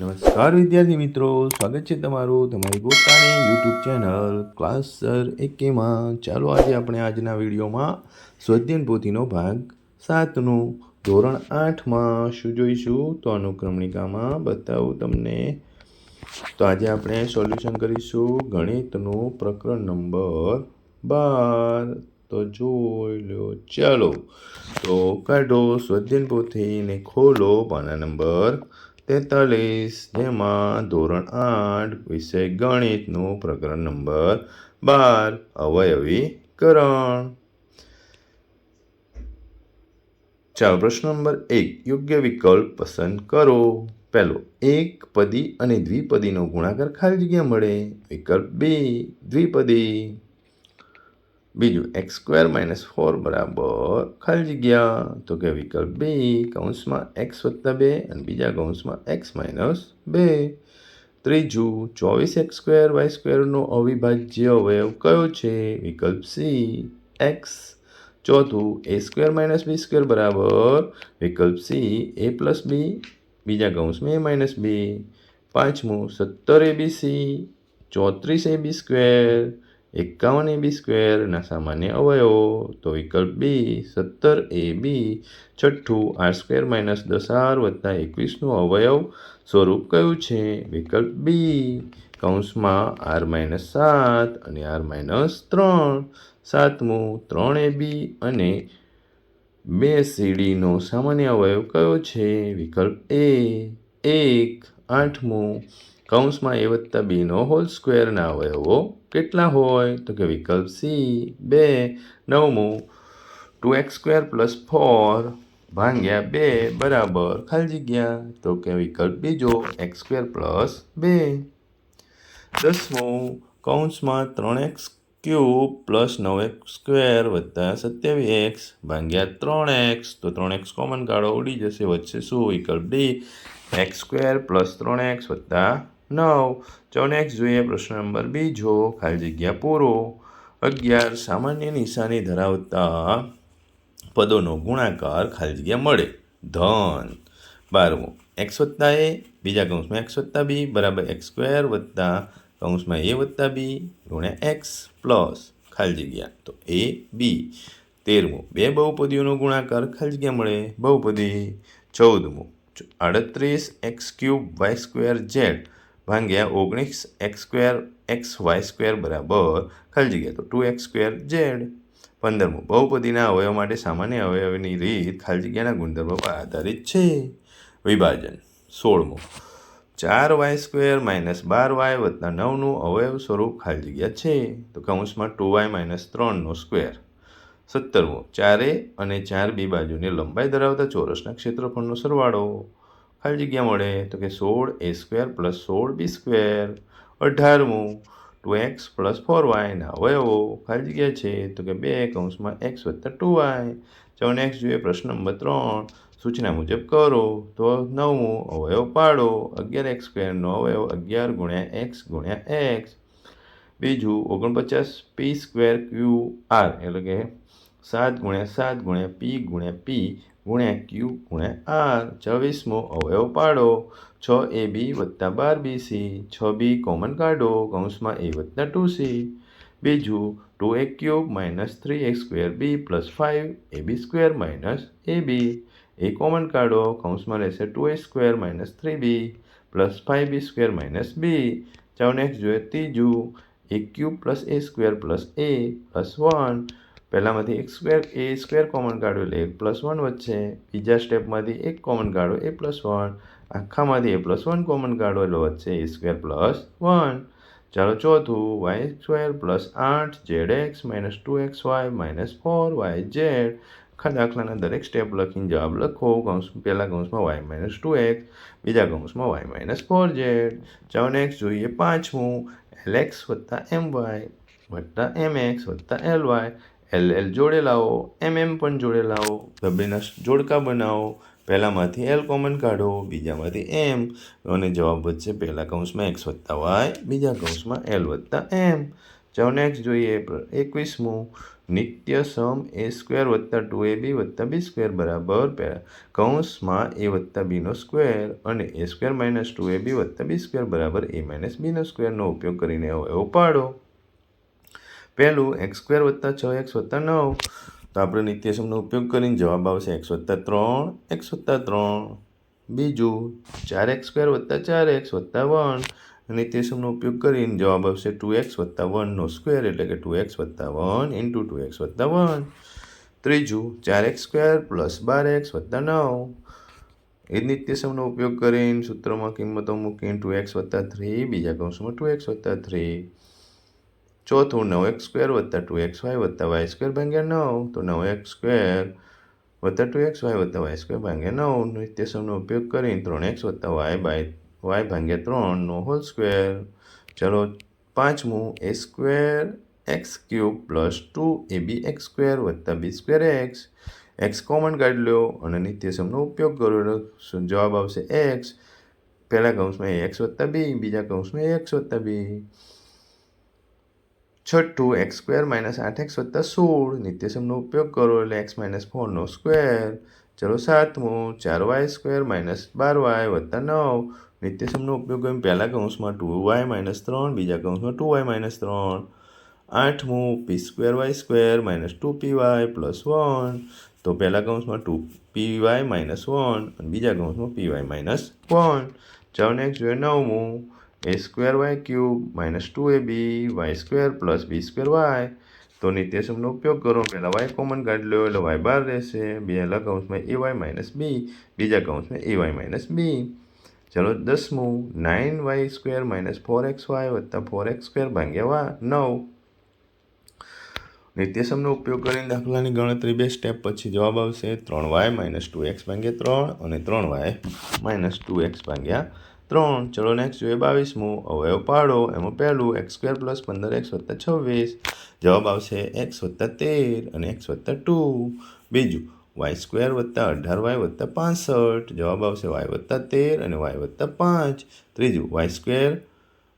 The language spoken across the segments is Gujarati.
નમસ્કાર વિદ્યાર્થી મિત્રો, સ્વાગત છે તમારું તમારી પોતાની યુટ્યુબ ચેનલ ક્લાસ સર એકેમાં ચાલો આજે આપણે આજના વિડીયોમાં સ્વધ્યન પોથીનો ભાગ સાતનું, ધોરણ આઠમાં શું જોઈશું? તો અનુક્રમણિકામાં બતાવું તમને. તો આજે આપણે સોલ્યુશન કરીશું ગણિતનું પ્રકરણ નંબર બાર. તો જોઈ લો, ચાલો. તો કાઢો સ્વધ્યન પોથીને ખોલો પાના નંબર તેતાલીસ, જેમાં ધોરણ આઠ, વિષય ગણિતનું પ્રકરણ નંબર બાર, અવયવીકરણ. ચાલો, પ્રશ્ન નંબર એક, યોગ્ય વિકલ્પ પસંદ કરો. પહેલો, એક પદી અને દ્વિપદીનો ગુણાકાર ખાલી જગ્યા મળે. વિકલ્પ બી, દ્વિપદી. બીજું એક્સ સ્ક્વેર માઇનસ ફોર બરાબર ખાલી જગ્યા તો કે વિકલ્પ બી, કૌંસમાં એક્સ વત્તા બે અને બીજા કૌંસમાં એક્સ માઇનસ બે. ત્રીજું, ચોવીસ એક્સ સ્ક્વેર વાય સ્ક્વેરનો અવિભાજ્ય અવયવ કયો છે? વિકલ્પ સી એક્સ ચોથું A square minus B square બરાબર. વિકલ્પ સી એ પ્લસ બી બીજા કૌંસમાં એ માઇનસ બી પાંચમું, સત્તર એ બી સી ચોત્રીસ એ બી સ્ક્વેર એકાવન એ બી સ્ક્વેરના સામાન્ય અવયવો, તો વિકલ્પ બી સત્તર એ બી છઠ્ઠું આર સ્ક્વેર માઇનસ દસ આર વત્તા એકવીસનું અવયવ સ્વરૂપ કયું છે? વિકલ્પ બી કૌંસમાં આર માઇનસ સાત અને આર માઇનસ ત્રણ. સાતમું ત્રણ એ બી અને બે સીડીનો સામાન્ય અવયવ કયો છે? વિકલ્પ એ, એક. આઠમું કૌંસમાં એ વત્તા બીનો હોલ સ્ક્વેરના અવયવો કેટલા હોય? તો કે વિકલ્પ સી, બે, નવમું two X square plus four ભાંગ્યા બે બરાબર ખાલી જગ્યા. તો કે વિકલ્પ બીજો, એક્સ સ્ક્વેર પ્લસ બે. દસમું, કૌંસમાં ત્રણ એક્સ ક્યુબ પ્લસ નવ એક્સ સ્ક્વેર વત્તા સત્યાવીસ એક્સ ભાગ્યા ત્રણ એક્સ. તો ત્રણ એક્સ કોમન કાઢો ઉડી જશે, વચ્ચે શું? વિકલ્પ ડી, એક્સ સ્ક્વેર પ્લસ ત્રણ એક્સ વત્તા નવ. ચોનેક્સ જોઈએ પ્રશ્ન નંબર બીજો ખાલી જગ્યા પૂરો. અગિયાર. સામાન્ય નિશાની ધરાવતા પદોનો ગુણાકાર ખાલી જગ્યા મળે. ધન. બારમું. એક્સ વત્તા એ બીજા કૌંસમાં એક્સ વત્તા બી બરાબર એક્સ સ્ક્વેર વત્તા કૌંસમાં એ વત્તા બી ગુણ્યા એક્સ પ્લસ ખાલી જગ્યા. તો એ બી તેરમું. બે બહુપદીઓનો ગુણાકાર ખાલી જગ્યા મળે. બહુપદી ચૌદમું. આડત્રીસ X cube Y square Z ભાગ્યા ઓગણીસ X square X Y square બરાબર ખાલી જગ્યા તો ટુ એક્સ સ્ક્વેર ઝેડ. પંદરમું. બહુપદીના અવયવ માટે સામાન્ય અવયવની રીત ખાલી જગ્યાના ગુણધર્મો પર આધારિત છે. વિભાજન. સોળમું. ચાર વાય સ્ક્વેર માઇનસ બાર વાય વત્તા નવનું અવયવ સ્વરૂપ ખાલી જગ્યા છે. તો કૌંસમાં ટુ વાય માઇનસ ત્રણનો સ્ક્વેર. સત્તરમું. ચારે અને ચાર બી બાજુની લંબાઈ ધરાવતા ચોરસના ક્ષેત્રફળનો સરવાળો. ખાલી જગ્યા મળે તો કે સોળ એ સ્ક્વેર પ્લસ સોળ બી સ્ક્વેર. અઢારમું, ટુ એક્સ પ્લસ ફોર વાયના અવયવો ખાલી જગ્યા છે તો કે બે કૌંસમાં એક્સ વત્તા ટુ વાય. ચૌદ એક્સ જોઈએ પ્રશ્ન નંબર ત્રણ. સૂચના મુજબ કરો તો નવમું અવયવ પાડો. અગિયાર એક્સ સ્ક્વેરનો અવયવ અગિયાર ગુણ્યા એક્સ ગુણ્યા એક્સ. બીજું, ઓગણપચાસ પી સ્ક્વેર ક્યુ આર. એટલે કે સાત ગુણ્યા સાત ગુણ્યા પી ગુણ્યા પી. ગુણ્યા ક્યુ ગુણ્યા આર ચોવીસમો અવયવ પાડો. છ એ બી વત્તા બાર બી સી છ બી કોમન કાઢો. કૌંસમાં એ વત્તા ટુ સી બીજું two a cube minus three x square b plus five a b square minus a b a common કાઢો. કૌંસમાં રહેશે two a square minus three b plus five b square minus b next જોઈએ ત્રીજું. A cube plus a square plus a plus one પહેલાંમાંથી એક સ્ક્વેર એ સ્ક્વેર કોમન કાઢો એટલે એક પ્લસ વન વચ્ચે બીજા સ્ટેપમાંથી એક કોમન કાઢો, એ પ્લસ વન આખામાંથી એ પ્લસ વન કોમન કાઢો એટલે વચ્ચે એ સ્ક્વેર પ્લસ વન ચાલો ચોથું વાય સ્ક્વેર પ્લસ આઠ z x minus two x y minus four y z આખા દાખલાના દરેક સ્ટેપ લખીને જવાબ લખો. કૌંસ, પહેલા કૌંસમાં વાય માઇનસ ટુ એક્સ બીજા કૌંસમાં વાય માઇનસ ફોર ઝેડ ચાલો નેક્સ્ટ જોઈએ પાંચમું એલ એક્સ વત્તા એમ વાય વત્તા એમ એક્સ વત્તા એલ વાય એલ એલ જોડે લાવો, એમ એમ પણ જોડે લાવો. ગબ્બીના જોડકા બનાવો, પહેલાંમાંથી એલ કોમન કાઢો, બીજામાંથી એમ અને જવાબ વધશે પહેલા કૌંસમાં એક્સ વત્તા વાય બીજા કૌંસમાં એલ વત્તા એમ ચાલો નેક્સ્ટ જોઈએ એકવીસમું. નિત્ય સમ એ સ્ક્વેર વત્તા ટુ એ બી વત્તા બી સ્ક્વેર બરાબર. પહેલાં કૌંસમાં એ વત્તા બીનો સ્ક્વેર અને a square minus two a b વત્તા બી સ્ક્વેર બરાબર. એ માઇનસ બીનો સ્ક્વેરનો ઉપયોગ કરીને એવો પાડો પહેલું એક્સ સ્ક્વેર વત્તા છ એક્સ વત્તા નવ તો આપણે નિત્યસમનો ઉપયોગ કરીને જવાબ આવશે એક્સ વત્તા ત્રણ એક્સ વત્તા ત્રણ બીજું ચાર એક્સ સ્ક્વેર વત્તા ચાર એક્સ વત્તા વન નિત્યસમનો ઉપયોગ કરીને જવાબ આવશે ટુ એક્સ વત્તા વનનો સ્ક્વેર એટલે કે ટુ એક્સ વત્તા વન ઇન્ટુ ટુ એક્સ વત્તા વન ત્રીજું ચાર એક્સ સ્ક્વેર પ્લસ બાર એક્સ વત્તા નવ એ નિત્યસમનો ઉપયોગ કરીને સૂત્રમાં કિંમતો મૂકીને ટુ એક્સ વત્તા થ્રી બીજા કૌંસમાં ટુ એક્સ વત્તા થ્રી ચોથું નવ એક્સ સ્ક્વેર વત્તા ટુ એક્સ વાય વત્તા વાય સ્ક્વેર ભાગ્યા નવ, તો નવ એક્સ સ્ક્વેર વત્તા ટુ એક્સ વાય વત્તા વાય સ્ક્વેર ભાગ્યા નવ. નિત્યસમનો ઉપયોગ કરીને ત્રણ એક્સ વત્તા વાય બાય વાય ભાગ્યા ત્રણનો હોલ સ્ક્વેર. ચલો પાંચમું, a square x cube plus two a b x square વત્તા b square x. X common કાઢી લો અને નિત્યસમનો ઉપયોગ કરો. એટલે જવાબ આવશે? એક્સ. પહેલાં કૌંસમાં એક્સ વત્તા બી, બીજા કૌંસમાં એક્સ વત્તા બી. છઠ્ઠું એક્સ સ્ક્વેર માઇનસ આઠ એક્સ વત્તા સોળ. નિત્યસમનો ઉપયોગ કરો એટલે એક્સ માઇનસ ફોરનો સ્ક્વેર. ચલો સાતમું. ચાર વાય સ્ક્વેર માઇનસ બાર વાય વત્તા નવ. નિત્યસમનો ઉપયોગ કરીને પહેલા કૌંસમાં ટુ વાય માઇનસ ત્રણ, બીજા કૌંસમાં ટુ વાય માઇનસ ત્રણ. આઠમું. P square y square minus two p y plus one. તો પહેલા કૌંસમાં two p y minus one અને બીજા કૌંસમાં પી વાય માઇનસ વન. ચાલો નેક્સ્ટ જોઈએ નવમું. A square y cube minus two a b y square plus b square y તો નિત્યસમનો ઉપયોગ કરો. પહેલાં વાય કોમન કાઢી લો એટલે વાય બાર રહેશે. પહેલા કૌંસમાં એ વાય માઇનસ બી બીજા કૌંસમાં એ વાય માઇનસ બી ચલો, દસમું nine y square minus four x y વત્તા ફોર એક્સ સ્ક્વેર ભાગ્યા વા, નવ. નિત્યસમનો ઉપયોગ કરીને દાખલાની ગણતરી બે સ્ટેપ પછી જવાબ આવશે. ત્રણ વાય માઇનસ ટુ એક્સ ભાગ્યા ત્રણ અને ત્રણ વાય માઇનસ ટુ એક્સ ભાગ્યા ત્રણ, ચલો એક્સ જોઈએ બાવીસમું અવયવ પાડો એમાં પહેલું એક્સ સ્ક્વેર પ્લસ પંદર એક્સ વત્તા છવ્વીસ, જવાબ આવશે એક્સ વત્તા તેર અને એક્સ વત્તા ટુ. બીજું વાય સ્ક્વેર વત્તા અઢાર વાય વત્તા પાસઠ, જવાબ આવશે વાય વત્તા તેર અને વાય વત્તા પાંચ. ત્રીજું y square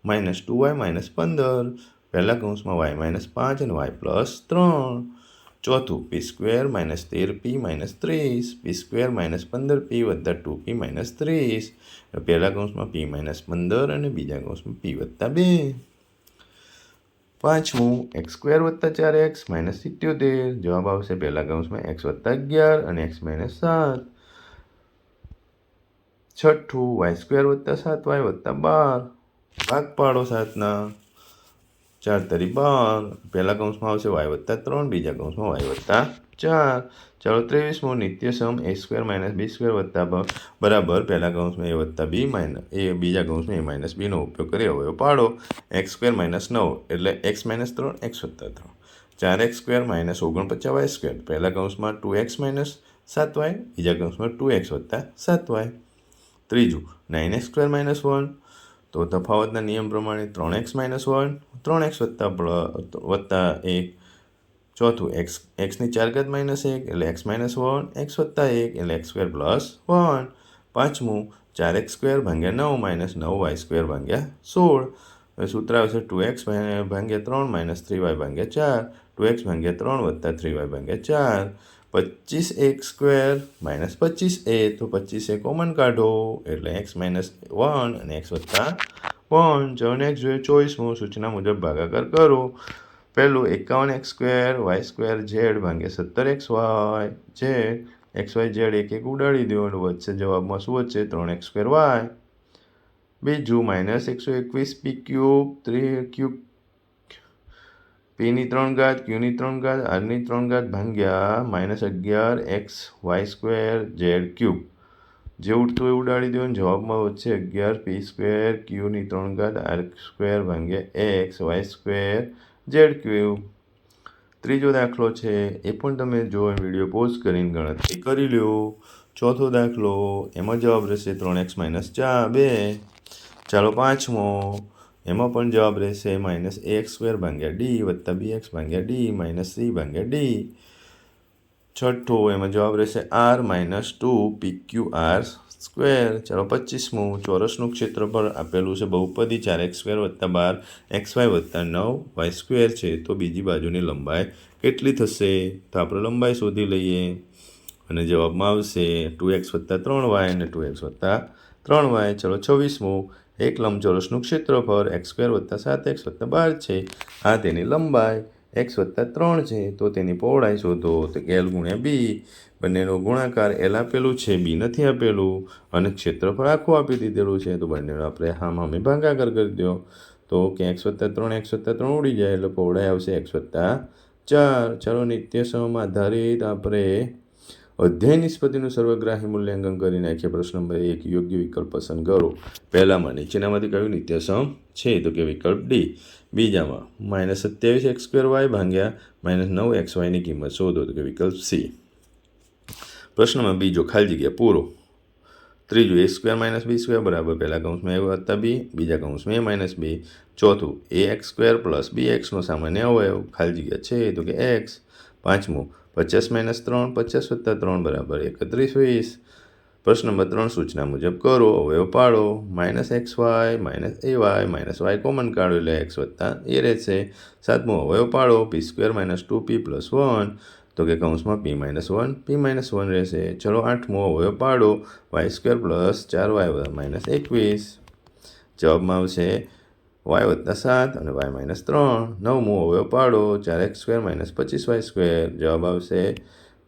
minus two y minus પંદર. પહેલા કૌંસમાં વાય માઇનસ પાંચ અને વાય પ્લસ ત્રણ. ચોથું પી સ્ક્વેર માઇનસ તેર પી માઇનસ ત્રીસ પી સ્ક્વેર માઇનસ પંદર પી વત્તા ટુ પી માઇનસ ત્રીસ. પહેલા કૌંસમાં પી માઇનસ પંદર અને બીજા કૌંસમાં પી વત્તા બે. પાંચમું એક્સ સ્ક્વેર વત્તા ચાર એક્સ માઇનસ સિત્યોતેર. જવાબ આવશે પહેલા કૌંસમાં એક્સ વત્તા અગિયાર અને એક્સ માઇનસ સાત. છઠ્ઠું વાય સ્ક્વેર વત્તા સાત વાય વત્તા બાર. ભાગ પાડો સાતના. ચાર તરી બાર. પહેલા કૌંસમાં આવશે વાય વત્તા ત્રણ, બીજા કૌંસમાં વાય વત્તા ચાર. ચાલો ત્રેવીસમો નિત્ય સમ a square minus b square વત્તા બરાબર, પહેલા કૌંસમાં એ વત્તા બી માઇનસ એ બીજા કૌંસમાં એ માઇનસ બીનો ઉપયોગ કરી અવયવ પાડો. એક્સ સ્ક્વેર માઇનસ નવ, એટલે એક્સ માઇનસ ત્રણ એક્સ વત્તા ત્રણ. ચાર એક્સ સ્ક્વેર માઇનસ ઓગણપચાસ વાય સ્ક્વેર પહેલા કૌંસમાં ટુ એક્સ માઇનસ સાત વાય બીજા કૌંસમાં ટુ એક્સ વત્તા સાત વાય ત્રીજું nine x square minus one તો તફાવતના નિયમ પ્રમાણે ત્રણ એક્સ માઇનસ વન, ત્રણ એક્સ વત્તા વત્તા એક, ચોથું એક્સ, એક્સની ચાર ઘાત માઇનસ એક એટલે એક્સ માઇનસ વન, એક્સ વત્તા એક એટલે એક્સ સ્ક્વેર પ્લસ વન. પાંચમું, ચાર એક્સ સ્ક્વેર ભાગ્યા નવ માઇનસ નવ વાય સ્ક્વેર ભાગ્યા સોળ. સૂત્ર આવશે ટુ એક્સ ભાગ્યા ત્રણ માઇનસ થ્રી વાય ભાગ્યા ચાર, ટુ એક્સ ભાગ્યા ત્રણ વત્તા થ્રી વાય ભાગ્યા ચાર. પચીસ એક સ્ક્વેર માઇનસ પચીસ એ, તો પચીસ એ કોમન કાઢો. એટલે એક્સ માઇનસ વન અને એક્સ વત્તા વન. જો એક્સ જોઈએ ચોઈસમું સૂચના મુજબ ભાગાકાર કરો. પહેલું એકાવન x square, y square z ભાગ્યા સત્તર x y z. X y z એક એક ઉડાડી દો અને વચ્ચે જવાબમાં શું વચ્ચે? ત્રણ એક્સ સ્ક્વેર વાય. બીજું માઇનસ એકસો એકવીસ પી ક્યુબ, ત્રી ક્યુબ પીની ત્રણ ઘાત, ક્યુની ત્રણ ઘાત, આરની ત્રણ ઘાત ભાંગ્યા માઇનસ અગિયાર x y square z cube. જે ઉઠતું એ ઉડાડી દેવાનું જવાબમાં વચ્ચે અગિયાર પી સ્ક્વેર ક્યુની ત્રણ ઘાત, આર સ્ક્વેર ભાંગ્યા x y square z cube. ત્રીજો દાખલો છે, એ પણ તમે જો વીડિયો પોઝ કરીને ગણતરી કરી લ્યો. ચોથો દાખલો, એમાં જવાબ રહેશે ત્રણ એક્સ માઇનસ ચાર, બે. ચાલો પાંચમો. એમાં પણ જવાબ રહેશે માઇનસ એ એક્સ સ્ક્વેર ભાગ્યા ડી વત્તા બી એક્સ ભાગ્યા ડી માઇનસ સી ભાગ્યા ડી. છઠ્ઠું એમાં જવાબ રહેશે r minus two p q r square. ચાલો પચીસમું ચોરસનું ક્ષેત્રફળ આપેલું છે બહુપદી ચાર એક્સ સ્ક્વેર વત્તા બાર એક્સ વાય વત્તા નવ વાય સ્ક્વેર છે તો બીજી બાજુની લંબાઈ કેટલી થશે? તો આપણે લંબાઈ શોધી લઈએ અને જવાબમાં આવશે ટુ એક્સ વત્તા ત્રણ વાય અને ટુ એક્સ વત્તા ત્રણ વાય. ચલો છવ્વીસમું એક લંબચોરસનું ક્ષેત્રફળ એક્સ સ્ક્વેર વત્તા સાત એક્સ વત્તા બાર છે. આ તેની લંબાઈ એક્સ વત્તા ત્રણ છે. તો તેની પહોળાઈ શોધો. તો એલ ગુણ્યા બી બંનેનો ગુણાકાર એલ આપેલું છે. બી નથી આપેલું. અને ક્ષેત્રફળ આખું આપી દીધેલું છે. તો બંનેનો આપણે હામ હામે ભાગાકાર કરી દો. તો કે એક્સ વત્તા ત્રણ એક્સ વત્તા ત્રણ ઉડી જાય એટલે પહોળાઈ આવશે એક્સ વત્તા ચાર. ચાલો નિત્ય સમ આધારિત આપણે અધ્યય નિષ્પતિનું સર્વગ્રાહી મૂલ્યાંકન કરી નાખીએ પ્રશ્ન નંબર એક, યોગ્ય વિકલ્પ પસંદ કરો. પહેલામાં નીચેનામાંથી કયું નિત્યસમ છે? તો કે વિકલ્પ ડી બીજામાં માઇનસ સત્યાવીસ એક્સ સ્ક્વેર વાય ભાંગ્યા માઇનસ નવ એક્સ વાયની કિંમત શોધો. તો કે વિકલ્પ સી પ્રશ્નમાં બીજો ખાલી જગ્યા પૂરો, ત્રીજું a square minus b square બરાબર. પહેલા કૌંસમાં એ વત્તા બી બીજા કૌંસમાં એ માઇનસ બી ચોથું a x square plus b એક્સનો સામાન્ય અવયવ. ખાલી જગ્યા છે તો કે એક્સ પાંચમું પચાસ માઇનસ ત્રણ, પચાસ વત્તા ત્રણ બરાબર, એકત્રીસ, વીસ. પ્રશ્ન નંબર ત્રણ, સૂચના મુજબ કરો, અવયવ પાડો. Minus x y minus a y minus y common કાઢો એટલે એક્સ વત્તા એ રહેશે. સાતમું, અવયવ પાડો. P square minus two p plus one તો કે કૌંસમાં p minus one p minus one રહેશે. ચલો આઠમો, અવયવ પાડો. વાય સ્ક્વેર પ્લસ ચાર વાય માઇનસ એકવીસ. જવાબમાં આવશે વાય વત્તા સાત અને વાય માઇનસ ત્રણ નવમું અવયવ પાડો ચાર એક્સ સ્ક્વેર માઇનસ પચીસ વાય સ્ક્વેર જવાબ આવશે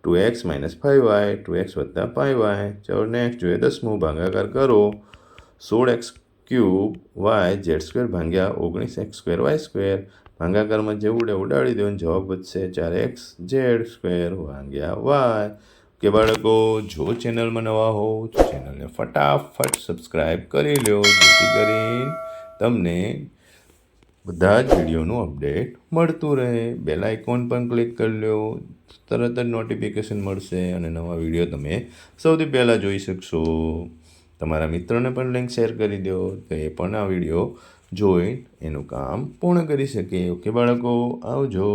two x minus five y two x વત્તા ફાઇવ વાય ચલો નેક્સ્ટ જોઈએ દસમું ભાગાકાર કરો સોળ x cube y z square ભાંગ્યા ઓગણીસ એક્સ સ્ક્વેર વાય સ્ક્વેર ભાંગાકારમાં જે ઉડે ઉડાડી દો જવાબ વધશે ચાર એક્સ ઝેડ સ્ક્વેર ભાંગ્યા વાય કે બાળકો, જો ચેનલમાં નવા હો તો ચેનલને ફટાફટ સબસ્ક્રાઈબ કરી લો જેથી કરીને તમને બધા જ વિડીયોનું અપડેટ મળતું રહે. બેલ આઇકોન પણ ક્લિક કરી લો તરત જ નોટિફિકેશન મળશે અને નવા વીડિયો તમે સૌથી પહેલાં જોઈ શકશો. તમારા મિત્રોને પણ લિંક શેર કરી દો, તો એ પણ આ વીડિયો જોઈ એનું કામ પૂર્ણ કરી શકે. ઓકે બાળકો, આવજો.